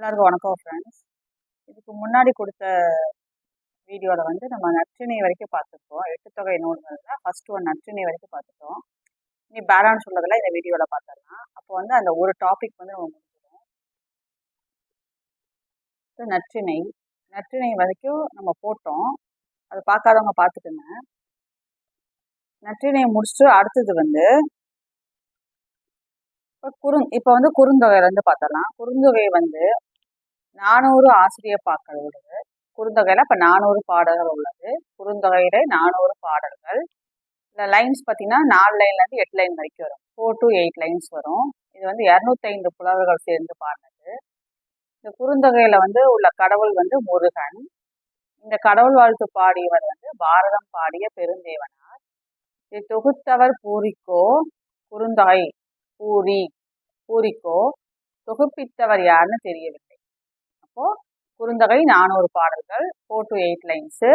எல்லாருக்கும் வணக்கம் ஃப்ரெண்ட்ஸ் இதுக்கு முன்னாடி கொடுத்த வீடியோவில் வந்து நம்ம நற்றினை வரைக்கும் பார்த்துருக்கோம். எட்டு தொகை நூல்களில் ஃபர்ஸ்ட் ஒன் நற்றினை வரைக்கும் பார்த்துட்டோம் இனி பேலன்ஸ் உள்ளதெல்லாம் இந்த வீடியோவில் பார்த்துடலாம். அப்போ வந்து அந்த ஒரு டாபிக் வந்து நம்ம முடிச்சிடும் நற்றினை. நற்றினை வரைக்கும் நம்ம போட்டோம். அது பார்க்காதவங்க பார்த்துக்குங்க. நற்றினை முடிச்சுட்டு அடுத்தது வந்து இப்போ குறு இப்போ வந்து குறுந்தொகையிலேருந்து பார்த்தலாம் குறுந்தொகை வந்து நானூறு ஆசிரியர் பாக்கள் உள்ளது. குறுந்தொகையில் இப்போ நானூறு பாடல்கள் உள்ளது. குறுந்தொகையில நானூறு பாடல்கள். இந்த லைன்ஸ் பார்த்தீங்கன்னா நாலு லைன்லேருந்து எட்டு லைன் வரைக்கும் வரும். ஃபோர் டு எயிட் லைன்ஸ் வரும். இது வந்து இரநூத்தைந்து புலவர்கள் சேர்ந்து பாடினது. இந்த குறுந்தொகையில் வந்து உள்ள கடவுள் வந்து முருகன். இந்த கடவுள் வாழ்த்து பாடியவர் வந்து பாரதம் பாடிய பெருந்தேவனார். இது தொகுத்தவர் பூரிக்கோ குறுந்தொகை பூரி பூரிக்கோ. தொகுப்பித்தவர் யாருன்னு தெரியவில்லை. அப்போது குறுந்தகை நானூறு பாடல்கள் ஃபோர் டு எயிட் லைன்ஸு.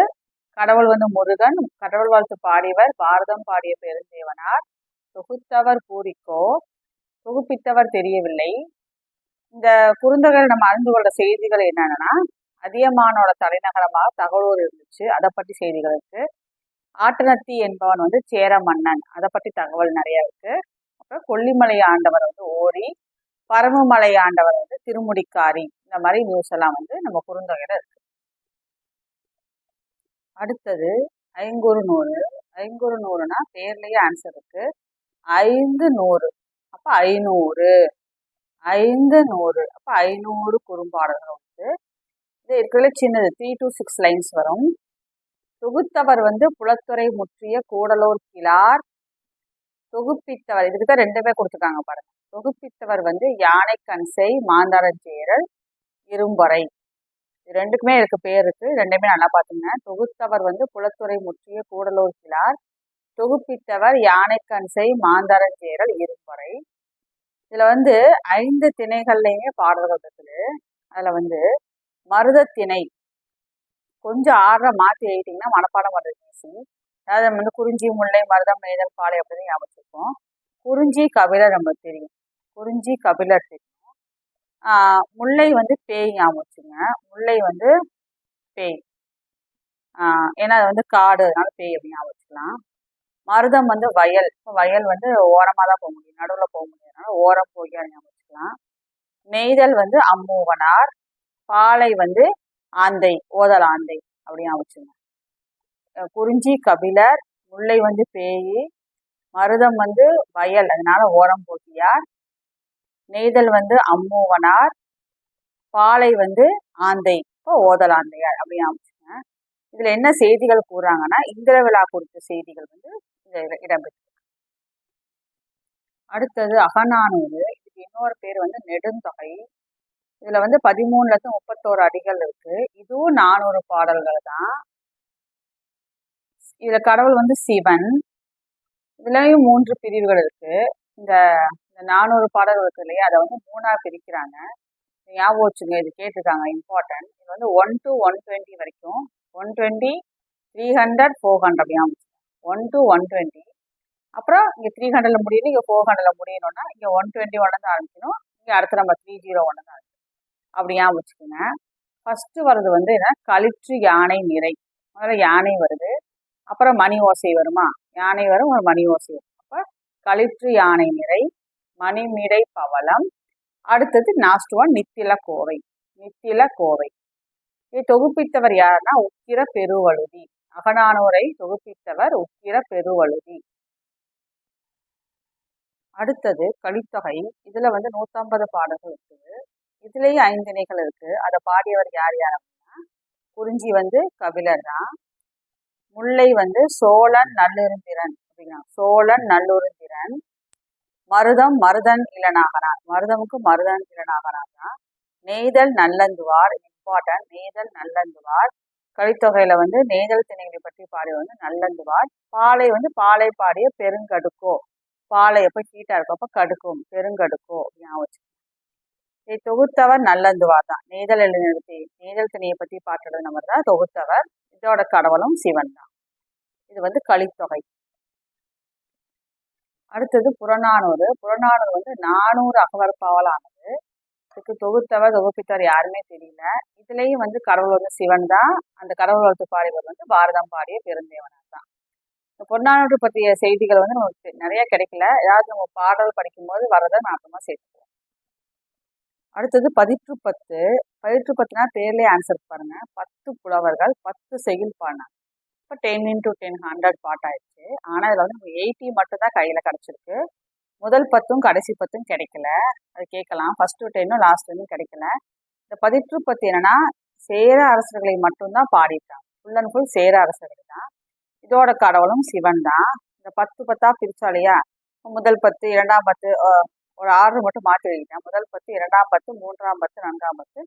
கடவுள் வந்து முருகன் கடவுள் வாழ்த்து பாடியவர் பாரதம் பாடிய பெருந்தேவனார். தொகுத்தவர் பூரிக்கோ தொகுப்பித்தவர் தெரியவில்லை. இந்த குறுந்தொகையில் நம்ம அறிந்து கொள்ள செய்திகள் என்னென்னா அதியமானோட தலைநகரமாக தகவலூர் இருந்துச்சு. அதை பற்றி செய்திகள் இருக்கு. ஆட்டனத்தி என்பவன் வந்து சேர மன்னன். அதை பற்றி தகவல் நிறைய இருக்கு. அப்புறம் கொல்லிமலை ஆண்டவர் வந்து ஓரி பரமமலை ஆண்டவர் வந்து திருமுடிக்காரி. இந்த மாதிரி நியூஸ் எல்லாம் வந்து நம்ம குறுந்தொகையில இருக்கு. அடுத்தது ஐங்குறு நூறு ஐங்குறு நூறுனா பேர்லயே ஆன்சர் இருக்கு. ஐந்து நூறு அப்ப ஐநூறு. ஐந்து நூறு அப்ப ஐநூறு குறும்பாடல்கள் வந்து இது இருக்கிறதுல சின்னது த்ரீ டு சிக்ஸ் லைன்ஸ் வரும். தொகுத்தவர் வந்து புலத்துறை முற்றிய கூடலூர் கிளார் தொகுப்பித்தவர் இதுக்கு தான் ரெண்டு பேர் கொடுத்துருக்காங்க பாருங்க. தொகுப்பித்தவர் வந்து யானை கன்சை மாந்தாரஞ்சேரல். இரும்பறை ரெண்டுக்குமே இருக்கு பேர் இருக்கு. ரெண்டுமே நல்லா பார்த்துங்க தொகுத்தவர் வந்து குளத்துறை முற்றிய கூடலூர் கிளார் தொகுப்பித்தவர் யானைக்கன்சை மாந்தரஞ்சேரல் மாந்தாரஞ்சேரல் இரும்பறை இதுல வந்து ஐந்து திணைகள்லையுமே பாடல்கள் இருக்குது அதுல வந்து மருத திணை கொஞ்சம் ஆடுற மாற்றி எழுதிட்டிங்கன்னா மனப்பாடம் பண்ணுறது ஈஸி அதாவது நம்ம வந்து குறிஞ்சி முல்லை மருதம் மேதல் பாலை அப்படின்னு ஞாபகம் குறிஞ்சி கபிலர் நமக்கு தெரியும். குறிஞ்சி கபிலர் தெரியும். முல்லை வந்து பேய் ஞாபகம் வச்சுங்க. முல்லை வந்து பேய். ஏன்னா அது வந்து காடு அதனால பேய் அப்படின்னு ஞாபகம் வச்சுக்கலாம். மருதம் வந்து வயல். இப்போ வயல் வந்து ஓரமாக தான் போக முடியும். நடுவில் போக முடியும் அதனால ஓரம் போய் ஞாபகம் வச்சுக்கலாம். நெய்தல் வந்து அம்மூவனார் பாலை வந்து ஆந்தை ஓதல் ஆந்தை அப்படின்னு வச்சுங்க குறிஞ்சி கபிலர் முல்லை வந்து பேயி மருதம் வந்து வயல். அதனால ஓரம் போட்டியார் நெய்தல் வந்து அம்மூவனார் பாலை வந்து ஆந்தை இப்போ ஓதல் அப்படின்னு அமைச்சுங்க இதுல என்ன செய்திகள் கூறாங்கன்னா இந்திர விழா குறித்த செய்திகள் வந்து இந்த இடம்பெற்று அடுத்தது அகநானூறு. இதுக்கு இன்னொரு பேர் வந்து நெடுந்தொகை. இதுல வந்து பதிமூணுல இருந்து முப்பத்தோரு அடிகள் இருக்கு. இதுவும் நானூறு பாடல்கள் தான். இதுல கடவுள் வந்து சிவன். இதுலயும் மூன்று பிரிவுகள் இருக்கு. இந்த இந்த நானூறு பாடல்கள் இருக்கு இல்லையா? அதை வந்து மூணா பிரிக்கிறாங்க. ஞாபகம் வச்சுங்க இது கேட்டிருக்காங்க இம்பார்ட்டன்ட் இது வந்து ஒன் டு ஒன் டுவெண்ட்டி வரைக்கும். One twenty three hundred four hundred ஞாபகம் ஒன் டு ஒன் டுவெண்ட்டி அப்புறம் இங்கே த்ரீ ஹண்ட்ரட்ல முடியணும் இங்கே ஃபோர் ஹண்ட்ரட்ல முடியணும்னா இங்கே ஒன் டுவெண்ட்டி ஒன்ல தான் ஆரம்பிக்கணும் இங்கே அடுத்த நம்ம த்ரீ ஜீரோ ஒன்று தான் அப்படி ஞாபகம் வச்சுக்கோங்க. ஃபர்ஸ்ட் வர்றது வந்து என்ன? கழிற்று யானை நிறை. முதல்ல யானை வருது. அப்புறம் மணி ஓசை வருமா? யானை வரும் ஒரு மணி ஓசை வரும். அப்போ கழிற்று யானை நிறை. மணிமிடை பவளம். அடுத்தது லாஸ்ட் ஒன் நித்தில கோவை நித்தில கோவை இதை தொகுப்பித்தவர் யாருன்னா உக்கிர பெருவழுதி. அகநானூரை தொகுப்பித்தவர் உக்கிர பெருவழுதி. அடுத்தது கலித்தொகை. இதுல வந்து நூத்தம்பது பாடல்கள் இருக்குது. இதுலயே ஐந்திணைகள் இருக்கு. அதை பாடியவர் யார் யார் அப்படின்னா குறிஞ்சி வந்து கபிலர் தான். முல்லை வந்து சோழன் நல்லுருந்திரன் அப்படின்னா சோழன் நல்லுருந்திரன். மருதம் மருதன் இளநாகனார். மருதமுக்கு மருதன் இளநாகனார் தான். நெய்தல் நல்லந்துவார் இம்பார்ட்டன்ட் நெய்தல் நல்லந்துவார். கழித்தொகையில வந்து நெய்தல் திணைகளை பற்றி பாடிய வந்து நல்லந்துவார். பாலை வந்து பாலை பாடிய பெருங்கடுக்கோ. பாலை எப்போ ஹீட்டா இருக்கும் அப்போ கடுக்கும் பெருங்கடுக்கோ அப்படின்னு வச்சு இதை தொகுத்தவர் நல்லந்துவார் தான். நெய்தல் எழுதி நெய்தல் திணையை பற்றி பாட்டுறது நம்ம தான் தொகுத்தவர் இதோட கடவுளும் சிவன் தான். இது வந்து கலித்தொகை. அடுத்தது புறநானூறு. புறநானூறு வந்து நானூறு அகவற்பாவலானது இதுக்கு தொகுத்தவர் தொகுப்பித்தவர் யாருமே தெரியல. இதுலேயும் வந்து கடவுள் வந்து சிவன் தான். அந்த கடவுள் வளர்த்து பாடியவர் வந்து பாரதம் பாடிய பெருந்தேவனார் தான் இந்த பொன்னானூறு பற்றிய செய்திகள் வந்து நமக்கு நிறைய கிடைக்கல. ஏதாவது நம்ம பாடல் படிக்கும்போது வரதை நான் அப்புறமா சேர்த்துக்குவோம் அடுத்தது பதிற்று பத்து பதிற்று பத்துனா பேர்லேயே ஆன்சர் பாருங்க. பத்து புலவர்கள் பத்து செகில் பாடினாங்க இப்போ டென் இன்டூ டென் ஹண்ட்ரட் பாட் ஆயிடுச்சு. ஆனால் இதில் வந்து நம்ம எயிட்டி மட்டும் தான் கையில் கிடச்சிருக்கு. முதல் பத்தும் கடைசி பத்தும் கிடைக்கல. அது கேட்கலாம். ஃபர்ஸ்ட் டென்னும் லாஸ்ட் டென்னும் கிடைக்கல. இந்த பதிற்று பத்து என்னன்னா சேர அரசர்களை மட்டும்தான் பாடிட்டான் ஃபுல் அண்ட் ஃபுல் சேர அரசர்கள் தான். இதோட கடவுளும் சிவன் தான். இந்த பத்து பத்தா பிரிச்சோம் இல்லையா? முதல் பத்து இரண்டாம் பத்து ஒரு ஆறு மட்டும் மாற்றி வைக்கிட்டேன் முதல் பத்து இரண்டாம் பத்து மூன்றாம் பத்து நான்காம் பத்து.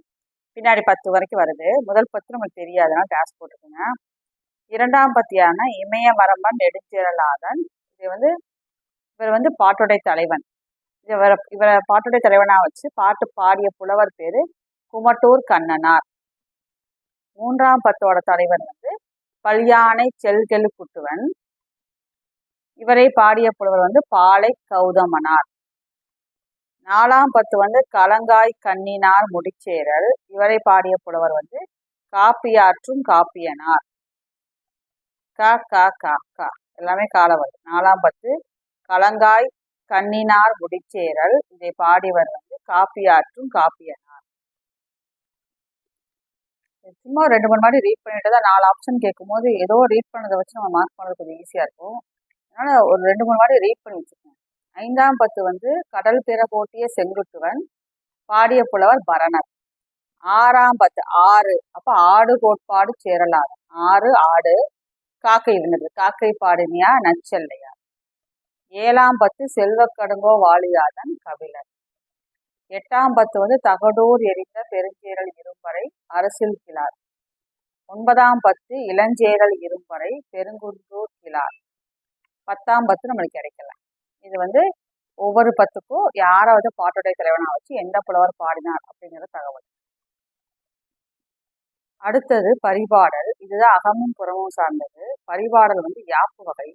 பின்னாடி பத்து வரைக்கும் வருது. முதல் பத்து நம்மளுக்கு தெரியாதுன்னா டேஸ் போட்டுக்கோங்க இரண்டாம் பத்தியான இமய மரமன் நெடுஞ்சிரலாதன் இது வந்து இவர் வந்து பாட்டுடை தலைவன். இவரை இவரை பாட்டுடை தலைவனா வச்சு பாட்டு பாடிய புலவர் பேரு குமட்டூர் கண்ணனார். மூன்றாம் பத்தோட தலைவர் வந்து பல்யானை செல்கெழு குட்டுவன். இவரை பாடிய புலவர் வந்து பாலை கௌதமனார். நாலாம் பத்து வந்து கலங்காய் கண்ணினார் முடிச்சேரல் இவரை பாடிய புலவர் வந்து காப்பியாற்றும் காப்பியனார். கா கா கா கா. எல்லாமே காலவர் நாலாம் பத்து. கலங்காய் கண்ணினார் முடிச்சேரல் இதை பாடிவர் வந்து காப்பியாற்றும் காப்பியனார். சும்மா ரெண்டு மூணு மாதிரி ரீட் பண்ணிட்டு தான் நாலு ஆப்ஷன் கேட்கும்போது ஏதோ ரீட் பண்ணதை வச்சு நம்ம மார்க் பண்ணது கொஞ்சம் ஈஸியாக இருக்கும். அதனால ஒரு ரெண்டு மூணு மாதிரி ரீட் பண்ணி வச்சுக்கோங்க. ஐந்தாம் பத்து வந்து கடல் பிற போட்டிய செங்குட்டுவன் பாடிய புலவர் பரணர். ஆறாம் பத்து ஆறு. அப்ப ஆடு கோட்பாடு சேரலாது ஆறு ஆடு. காக்கை இருந்தது காக்கை பாடினியா? நச்சல்லையா? ஏழாம் பத்து செல்வக்கடுங்கோ வாலியாதன் கபிலர் எட்டாம் பத்து வந்து தகடூர் எரிந்த பெருஞ்சேரல் இரும்பறை அரசில் கிளார். ஒன்பதாம் பத்து இளஞ்சேரல் இரும்பறை பெருங்குன்றூர் கிளார். பத்தாம் பத்து நம்மளுக்கு கிடைக்கல. இது வந்து ஒவ்வொரு பத்துக்கும் யாராவது பாட்டுடைய தலைவனா வச்சு எந்த புலவர் பாடினார் அப்படிங்கிற தகவல். அடுத்தது பரிபாடல். இதுதான் அகமும் புறமும் சார்ந்தது. பரிபாடல் வந்து யாப்பு வகை.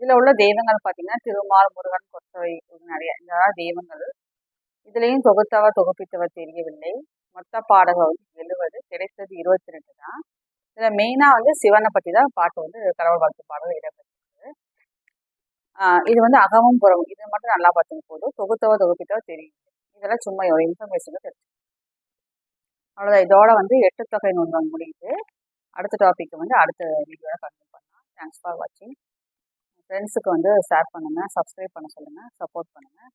இதில் உள்ள தெய்வங்கள் பார்த்தீங்கன்னா திருமால் முருகன் கொத்தவை நிறைய இந்த தெய்வங்கள். இதுலேயும் தொகுத்தவர் தொகுப்பித்தவர் தெரியவில்லை. மொத்த பாடல்கள் வந்து எழுபது கிடைத்தது இருபத்தி ரெண்டு தான். இதில் மெயினாக வந்து சிவனை பற்றி தான் பாட்டு வந்து கடவுள் வாழ்த்து பாடல் இடம்பெற்றிருக்கு. இது வந்து அகமும் புறமும். இது மட்டும் நல்லா பார்த்துங்க போதும். தொகுத்தவர் தொகுப்பித்தவர் தெரியும் இதெல்லாம் சும்மா இன்ஃபர்மேஷன் தெரிஞ்சு அவ்வளோதான் இதோட வந்து எட்டு தொகை நூல்கள் முடியுது. அடுத்த டாபிக் வந்து அடுத்த வீடியோவில் கண்டினியூ பண்ணலாம். தேங்க்ஸ் ஃபார் வாட்சிங் ஃப்ரெண்ட்ஸுக்கு வந்து ஷேர் பண்ணுங்கள் சப்ஸ்கிரைப் பண்ண சொல்லுங்கள் சப்போர்ட் பண்ணுங்கள்